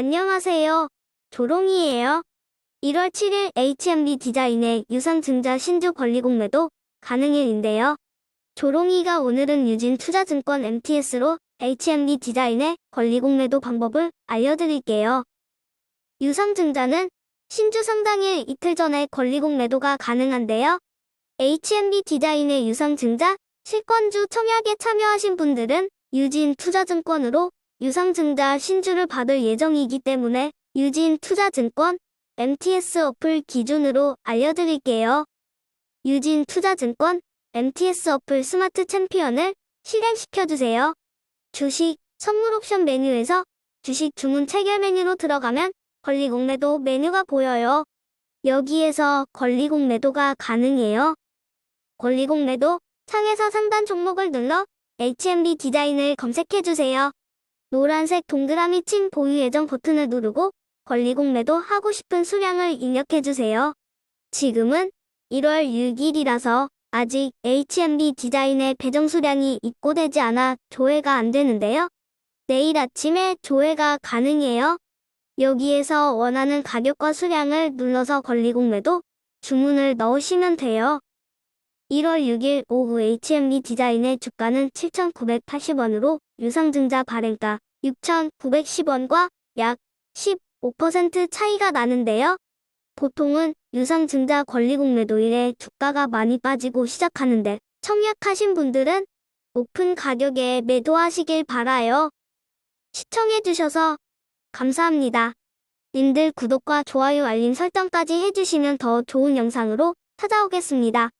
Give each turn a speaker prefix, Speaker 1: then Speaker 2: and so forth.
Speaker 1: 안녕하세요. 조롱이에요. 1월 7일 HMB 디자인의 유상 증자 신주 권리공 매도 가능일인데요. 조롱이가 오늘은 유진 투자증권 MTS로 HMB 디자인의 권리공 매도 방법을 알려드릴게요. 유상 증자는 신주 상당일 이틀 전에 권리공 매도가 가능한데요. HMB 디자인의 유상 증자 실권주 청약에 참여하신 분들은 유진 투자증권으로 유상증자 신주를 받을 예정이기 때문에 유진 투자증권 MTS 어플 기준으로 알려드릴게요. 유진 투자증권 MTS 어플 스마트 챔피언을 실행시켜주세요. 주식 선물 옵션 메뉴에서 주식 주문 체결 메뉴로 들어가면 권리공 매도 메뉴가 보여요. 여기에서 권리공 매도가 가능해요. 권리공 매도 창에서 상단 종목을 눌러 HMB 디자인을 검색해주세요. 노란색 동그라미 친 보유 예정 버튼을 누르고 권리 공 매도 하고 싶은 수량을 입력해주세요. 지금은 1월 6일이라서 아직 HMB 디자인의 배정 수량이 입고되지 않아 조회가 안 되는데요. 내일 아침에 조회가 가능해요. 여기에서 원하는 가격과 수량을 눌러서 권리 공 매도 주문을 넣으시면 돼요. 1월 6일 오후 HMB 디자인의 주가는 7,980원으로 유상증자 발행가 6,910원과 약 15% 차이가 나는데요. 보통은 유상증자 권리공 매도 일에 주가가 많이 빠지고 시작하는데 청약하신 분들은 높은 가격에 매도하시길 바라요. 시청해주셔서 감사합니다. 님들 구독과 좋아요 알림 설정까지 해주시면 더 좋은 영상으로 찾아오겠습니다.